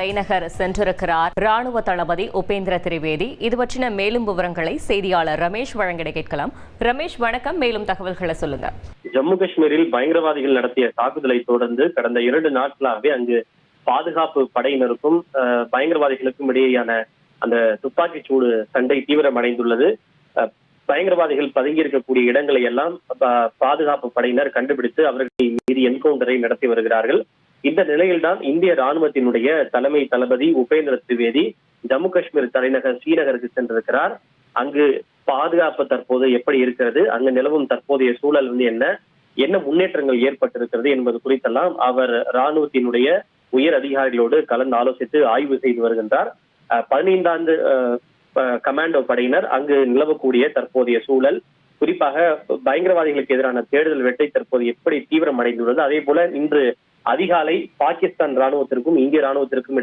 தலைநகர் சென்றிருக்கிறார். ராணுவ தளபதி உபேந்திர திரிவேதி. இது பற்றின மேலும் விவரங்களை செய்தியாளர் ரமேஷ் வழங்கிட கேட்கலாம். ரமேஷ் வணக்கம். மேலும் தகவல்களை சொல்லுங்க. ஜம்மு காஷ்மீரில் பயங்கரவாதிகள் நடத்திய தாக்குதலை தொடர்ந்து கடந்த இரண்டு நாட்களாகவே அங்கு பாதுகாப்பு படையினருக்கும் பயங்கரவாதிகளுக்கும் இடையேயான அந்த துப்பாக்கி சூடு சண்டை தீவிரமடைந்துள்ளது. பயங்கரவாதிகள் பதுங்கியிருக்கக்கூடிய இடங்களை எல்லாம் பாதுகாப்பு படையினர் கண்டுபிடித்து அவர்கள் மீது என்கவுண்டரை நடத்தி வருகிறார்கள். இந்த நிலையில்தான் இந்திய ராணுவத்தினுடைய தலைமை தளபதி உபேந்திர திரிவேதி ஜம்மு காஷ்மீர் தலைநகர் ஸ்ரீநகருக்கு சென்றிருக்கிறார். அங்கு பாதுகாப்பு தற்போது எப்படி இருக்கிறது? அங்கு நிலவும் தற்போதைய சூழல் வந்து என்ன? என்ன முன்னேற்றங்கள் ஏற்பட்டிருக்கிறது என்பது குறித்தெல்லாம் அவர் ராணுவத்தினுடைய உயர் அதிகாரிகளோடு கலந்து ஆலோசித்து ஆய்வு செய்து வருகின்றார். அஹ், பதினைந்தாண்டு அஹ், கமாண்டோ படையினர் அங்கு நிலவக்கூடிய தற்போதைய சூழல் குறிப்பாக பயங்கரவாதிகளுக்கு எதிரான தேடுதல் வேட்டை தற்போது எப்படி தீவிரம் அடைந்துள்ளது அதே போல இன்று அதிகாலை பாகிஸ்தான் ராணுவத்திற்கும் இந்திய ராணுவத்திற்கும்